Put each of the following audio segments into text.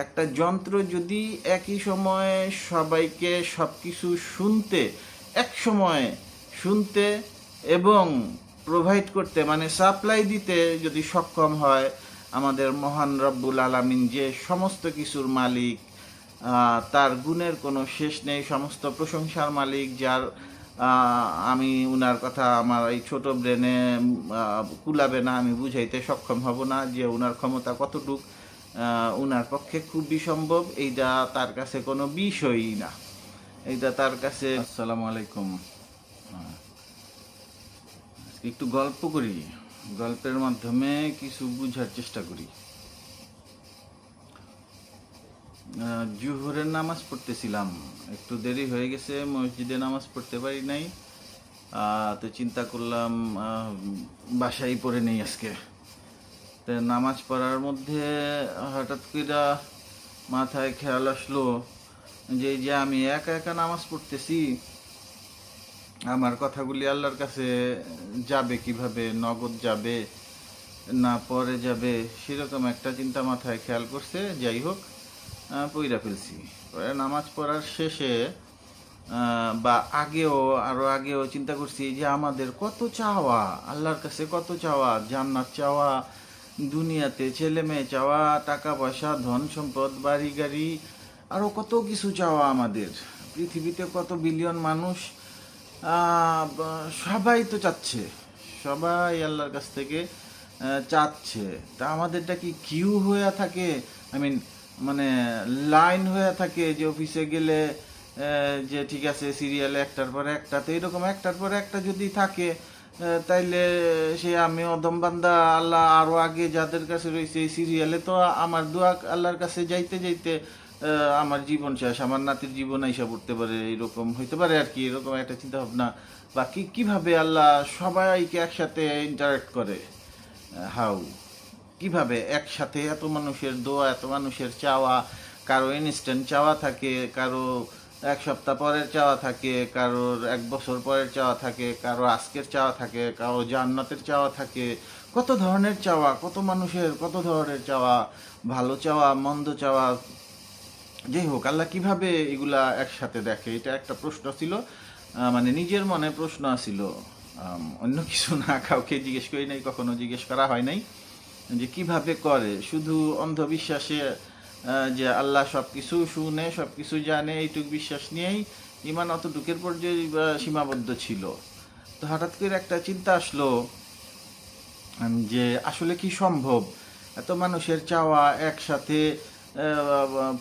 একটা যন্ত্র যদি একই সময়ে সবাইকে সব কিছু শুনতে, এক সময়ে শুনতে এবং প্রোভাইড করতে মানে সাপ্লাই দিতে যদি সক্ষম হয়, আমাদের মহান রব্বুল আলামিন যে সমস্ত কিছুর মালিক তার গুণের কোনো শেষ নেই, সমস্ত প্রশংসার মালিক যার আমি উনার কথা আমার এই ছোট ব্রেনে কুলাবে না, আমি বুঝাইতে সক্ষম হব না যে উনার ক্ষমতা কতটুক। উনার পক্ষে খুবই সম্ভব। এইটা তার কাছে কোনো বিষয়ই না। এইটা তার কাছে আসসালামু আলাইকুম। একটু গল্প করি। গল্পের মাধ্যমে কিছু বুঝার চেষ্টা করি। জুহরের নামাজ পড়তেছিলাম। একটু দেরি হয়ে গেছে মসজিদে নামাজ পড়তে পারি নাই। তো চিন্তা করলাম বাসায় পড়ে নেই আজকে। তো নামাজ পড়ার মধ্যে হঠাৎ করে মাথায় খেয়াল আসলো যে যে আমি একা একা নামাজ পড়তেছি, আমার কথাগুলি আল্লাহর কাছে যাবে কীভাবে, নগদ যাবে না পরে যাবে, সেরকম একটা চিন্তা মাথায় খেয়াল করছে, যাই হোক পইরা ফেলছি। নামাজ পড়ার শেষে বা আগেও আরও আগেও চিন্তা করছি যে আমাদের কত চাওয়া, আল্লাহর কাছে কত চাওয়া, জান্নাত চাওয়া দুনিয়াতে ছেলে মেয়ে চাওয়া, টাকা পয়সা, ধন সম্পদ, বাড়ি গাড়ি আরও কত কিছু চাওয়া আমাদের। পৃথিবীতে কত বিলিয়ন মানুষ সবাই তো চাচ্ছে। সবাই আল্লাহর কাছ থেকে চাচ্ছে। তা আমাদেরটা কি কিউ হয়ে থাকে? আই মিন মানে লাইন হয়ে থাকে যে অফিসে গেলে যে ঠিক আছে সিরিয়ালে একটার পর একটা, তো এরকম একটার পর একটা যদি থাকে তাইলে সে আমি অদম বান্দা, আল্লাহ আরও আগে যাদের কাছে রয়েছে এই সিরিয়ালে তো আমার দোয়া আল্লাহর কাছে যাইতে যাইতে আমার জীবন শেষ, আমার নাতির জীবন আইসা পড়তে পারে, এরকম হইতে পারে আর কি, এরকম একটা চিন্তা ভাবনা বা কি, কীভাবে আল্লাহ সবাইকে একসাথে ইন্টারাক্ট করে? হাউ কীভাবে একসাথে এত মানুষের দোয়া, এত মানুষের চাওয়া, কারও ইনস্ট্যান্ট চাওয়া থাকে, কারও এক সপ্তাহ পরের চাওয়া থাকে, কারোর এক বছর পরের চাওয়া থাকে, কারও আজকের চাওয়া থাকে, কারও জান্নাতের চাওয়া থাকে। কত ধরনের চাওয়া, কত মানুষের কত ধরনের চাওয়া, ভালো চাওয়া, মন্দ চাওয়া। যাই হোক, আল্লাহ কীভাবে এগুলা একসাথে দেখে? এটা একটা প্রশ্ন ছিল মানে নিজের মনে প্রশ্ন ছিল অন্য কিছু না, কাউকে জিজ্ঞেস করি নাই, কখনো জিজ্ঞেস করা হয় নাই, যে কীভাবে করে? শুধু অন্ধবিশ্বাসে যে আল্লাহ সব কিছু শুনে সব কিছু জানে এইটুক বিশ্বাস নিয়েই ইমান অতটুকের পর্যায়ে আহ, সীমাবদ্ধ ছিল। তো হঠাৎ করে একটা চিন্তা আসলো যে আসলে কি সম্ভব? এত মানুষের চাওয়া একসাথে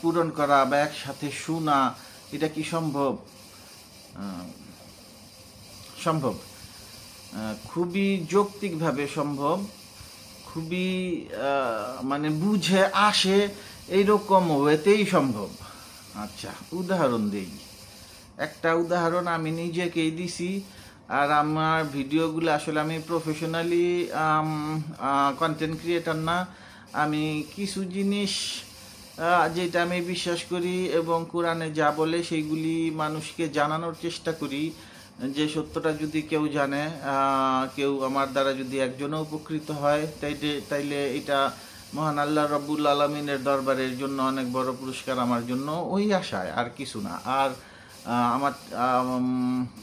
পূরণ করা বা একসাথে শোনা এটা কি সম্ভব? সম্ভব। খুবই যৌক্তিকভাবে সম্ভব। খুবই মানে বুঝে আসে এইরকম ওয়েতেই সম্ভব। আচ্ছা উদাহরণ দিই। একটা উদাহরণ আমি নিজেকেই দিছি, আর আমার ভিডিওগুলো আসলে আমি প্রফেশনালি কন্টেন্ট ক্রিয়েটার না। আমি কিছু জিনিস যেটা আমি বিশ্বাস করি এবং কোরআনে যা বলে সেইগুলি মানুষকে জানানোর চেষ্টা করি। যে সত্যটা যদি কেউ জানে কেউ আমার দ্বারা যদি একজনও উপকৃত হয়, তাইলে তাইলে এটা মহান আল্লাহ রব্বুল আলমিনের দরবারের জন্য অনেক বড় পুরস্কার আমার জন্য। ওই আশায় আর কিছু না। আর আমার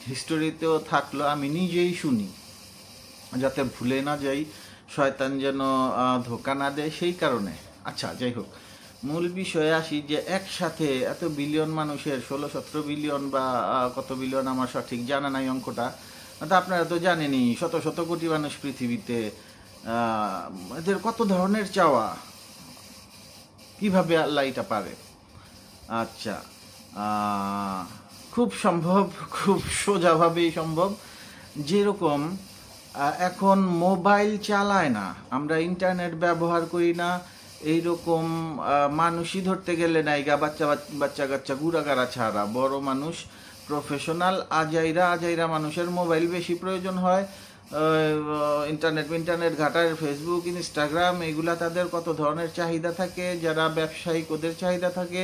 হিস্টোরিতেও থাকল, আমি নিজেই শুনি। যাতে ভুলে না যাই, শয়তান যেন ধোকা না দেয় সেই কারণে। আচ্ছা যাই হোক। মূল বিষয়ে আসি যে একসাথে এত বিলিয়ন মানুষের, ষোলো সতেরো বিলিয়ন বা কত বিলিয়ন আমার সঠিক জানা নাই অঙ্কটা। তো আপনারা তো জানেনই, শত শত কোটি মানুষ পৃথিবীতে এদের কত ধরনের চাওয়া? কীভাবে আল্লাহ এটা পারে? আচ্ছা খুব সম্ভব, খুব সোজাভাবেই সম্ভব। যেরকম এখন মোবাইল চালায় না, আমরা ইন্টারনেট ব্যবহার করি না, এইরকম মানুষই ধরতে গেলে নাইগা বাচ্চা বাচ্চা কাচ্চা, গুড়াগাড়া ছাড়া। বড় মানুষ প্রফেশনাল আজাইরা আজাইরা মানুষের মোবাইল বেশি প্রয়োজন হয়। ইন্টারনেট ইন্টারনেট ঘাটার ফেসবুক ইনস্টাগ্রাম এগুলা তাদের কত ধরনের চাহিদা থাকে? যারা ব্যবসায়িক ওদের চাহিদা থাকে।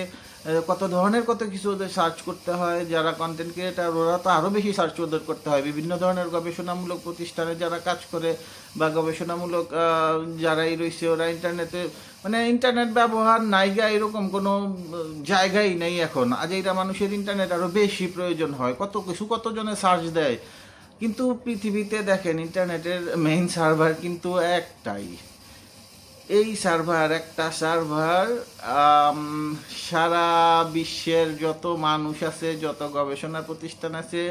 কত ধরনের কত কিছু ওদের সার্চ করতে হয়? যারা কন্টেন্ট ক্রিয়েটার ওরা তো আরও বেশি সার্চ ওদের করতে হয়। বিভিন্ন ধরনের গবেষণামূলক প্রতিষ্ঠানে যারা কাজ করে বা গবেষণামূলক যারাই রয়েছে ওরা ইন্টারনেটে মানে ইন্টারনেট ব্যবহার নাইগা এরকম কোনো জায়গাই নেই এখন। আজ এইটা মানুষের ইন্টারনেট আরও বেশি প্রয়োজন হয়। কত কিছু কতজনে সার্চ দেয়? কিন্তু পৃথিবীতে দেখেন, ইন্টারনেটের মেইন সার্ভার কিন্তু একটাই। এই সার্ভার একটা সার্ভার সারা বিশ্বের যত মানুষ আছে, যত গবেষণা প্রতিষ্ঠান আছে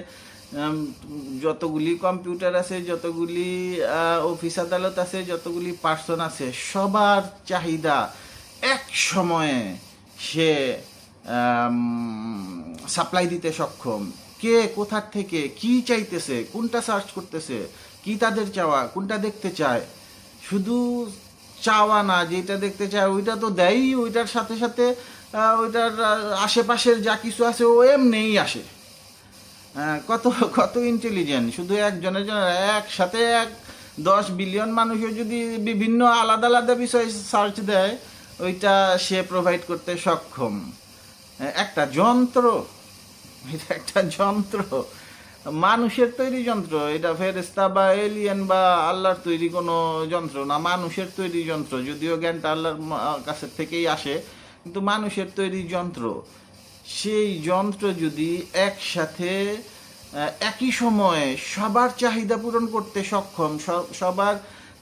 যতগুলি কম্পিউটার আছে, যতগুলি অফিস আদালত আছে, যতগুলি পার্সন আছে, সবার চাহিদা এক সময়ে সে সাপ্লাই দিতে সক্ষম। কে কোথার থেকে কি চাইতেছে কোনটা সার্চ করতেছে কি তাদের চাওয়া কোনটা দেখতে চায়? শুধু চাওয়া না যেটা দেখতে চায় ওইটা তো দেয়ই ওইটার সাথে সাথে ওইটার আশেপাশের যা কিছু আছে ও এমনিই আসে। হ্যাঁ, কত কত ইন্টেলিজেন্ট শুধু একজনের জন্য একসাথে এক দশ বিলিয়ন মানুষের যদি বিভিন্ন আলাদা আলাদা বিষয় সার্চ দেয় ওইটা সে প্রোভাইড করতে সক্ষম। হ্যাঁ, একটা যন্ত্র। এটা একটা যন্ত্র। মানুষের তৈরি যন্ত্র। এটা ফেরেস্তা বা এলিয়েন বা আল্লাহর তৈরি কোনো যন্ত্র না, মানুষের তৈরি যন্ত্র। যদিও জ্ঞানটা আল্লাহর কাছের থেকেই আসে, কিন্তু মানুষের তৈরি যন্ত্র। সেই যন্ত্র যদি একসাথে একই সময়ে সবার চাহিদা পূরণ করতে সক্ষম সবার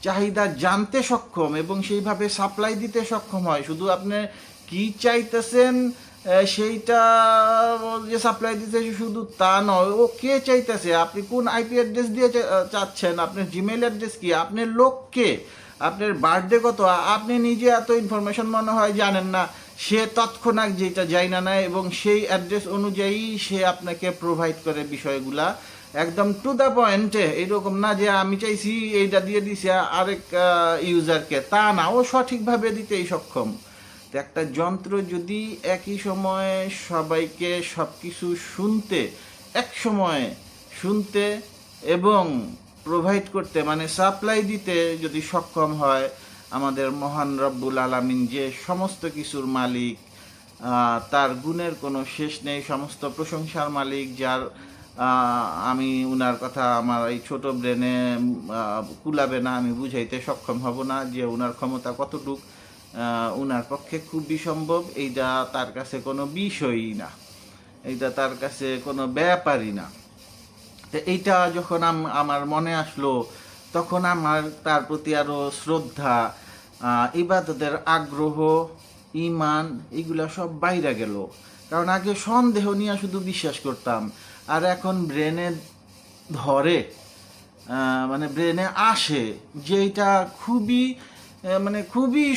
চাহিদা জানতে সক্ষম এবং সেইভাবে সাপ্লাই দিতে সক্ষম হয়, শুধু আপনি কি চাইতেছেন সেইটা যে সাপ্লাই দিতে শুধু তা নয়, ও কে চাইতেছে? আপনি কোন আইপি অ্যাড্রেস দিয়ে চাচ্ছেন? আপনার জিমেল অ্যাড্রেস কি? আপনার লোক কে? আপনার বার্থডে কত? আপনি নিজে এত ইনফরমেশন মনে হয় জানেন না। সে তৎক্ষণাৎ যেটা যাই না নেয় এবং সেই অ্যাড্রেস অনুযায়ী সে আপনাকে প্রোভাইড করে বিষয়গুলা। একদম টু দ্য পয়েন্টে এইরকম না যে আমি চাইছি এইটা দিয়ে দিছে আরেক ইউজারকে তা না, ও সঠিকভাবে দিতেই সক্ষম। একটা যন্ত্র যদি একই সময়ে সবাইকে সব কিছু শুনতে, এক সময়ে শুনতে এবং প্রোভাইড করতে মানে সাপ্লাই দিতে যদি সক্ষম হয়, আমাদের মহান রব্বুল আলামিন যে সমস্ত কিছুর মালিক তার গুণের কোনো শেষ নেই, সমস্ত প্রশংসার মালিক যার আমি উনার কথা আমার এই ছোট ব্রেনে কুলাবে না, আমি বুঝাইতে সক্ষম হব না যে উনার ক্ষমতা কতটুক। উনার পক্ষে খুবই সম্ভব, এইটা তার কাছে কোনো বিষয়ই না, এইটা তার কাছে কোনো ব্যাপারই না। তো এইটা যখন আম- আমার মনে আসলো, তখন আমার তার প্রতি আরও শ্রদ্ধা ইবাদতের আগ্রহ ইমান এগুলো সব বাইরে গেল। কারণ আগে সন্দেহ নিয়ে শুধু বিশ্বাস করতাম, আর এখন ব্রেনে ধরে মানে ব্রেনে আসে যে এটা খুবই মানে খুবই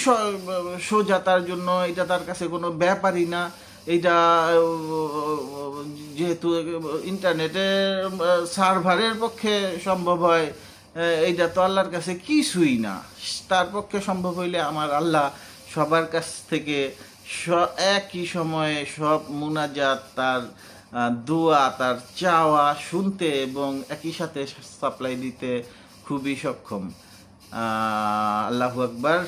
সোজা তার জন্য, এটা তার কাছে কোনো ব্যাপারই না। এইটা যেহেতু ইন্টারনেটে সার্ভারের পক্ষে সম্ভব হয় এইটা তো আল্লাহর কাছে কিছুই না। তার পক্ষে সম্ভব হইলে আমার আল্লাহ সবার কাছ থেকে স- একই সময়ে সব মুনাজাত, তার দোয়া, তার চাওয়া শুনতে এবং একই সাথে সাপ্লাই দিতে খুবই সক্ষম। আল্লাহু আকবার।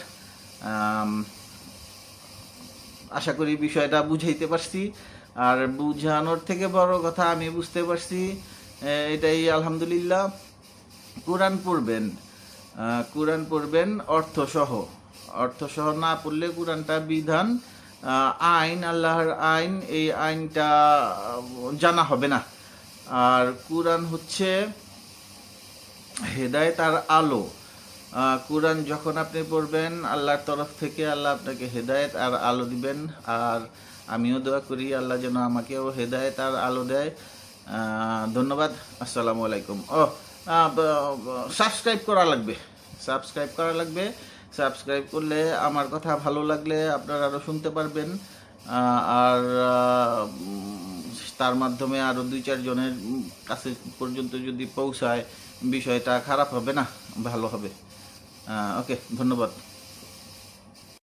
আশা করি বিষয়টা বুঝাইতে পারছি। আর বুঝানোর থেকে বড় কথা আমি বুঝতে পারছি এটাই আলহামদুলিল্লাহ। কোরআন পড়বেন কোরআন পড়বেন অর্থসহ। অর্থসহ না পড়লে কোরআনটা বিধান আইন, আল্লাহর আইন, এই আইনটা জানা হবে না। আর কোরআন হচ্ছে হেদায় তার আলো। কোরআন যখন আপনি পড়বেন, আল্লাহর তরফ থেকে আল্লাহ আপনাকে হেদায়েত আর আলো দিবেন। আর আমিও দোয়া করি, আল্লাহ যেন আমাকেও হেদায়েত আর আলো দেয়। ধন্যবাদ। আসসালামু আলাইকুম। ও সাবস্ক্রাইব করা লাগবে। সাবস্ক্রাইব করা লাগবে। সাবস্ক্রাইব করলে আমার কথা ভালো লাগলে আপনারা আরও শুনতে পারবেন। আর তার মাধ্যমে আরও দুই চারজনের কাছে পর্যন্ত যদি পৌঁছায়, বিষয়টা খারাপ হবে না, ভালো হবে। ওকে ধন্যবাদ।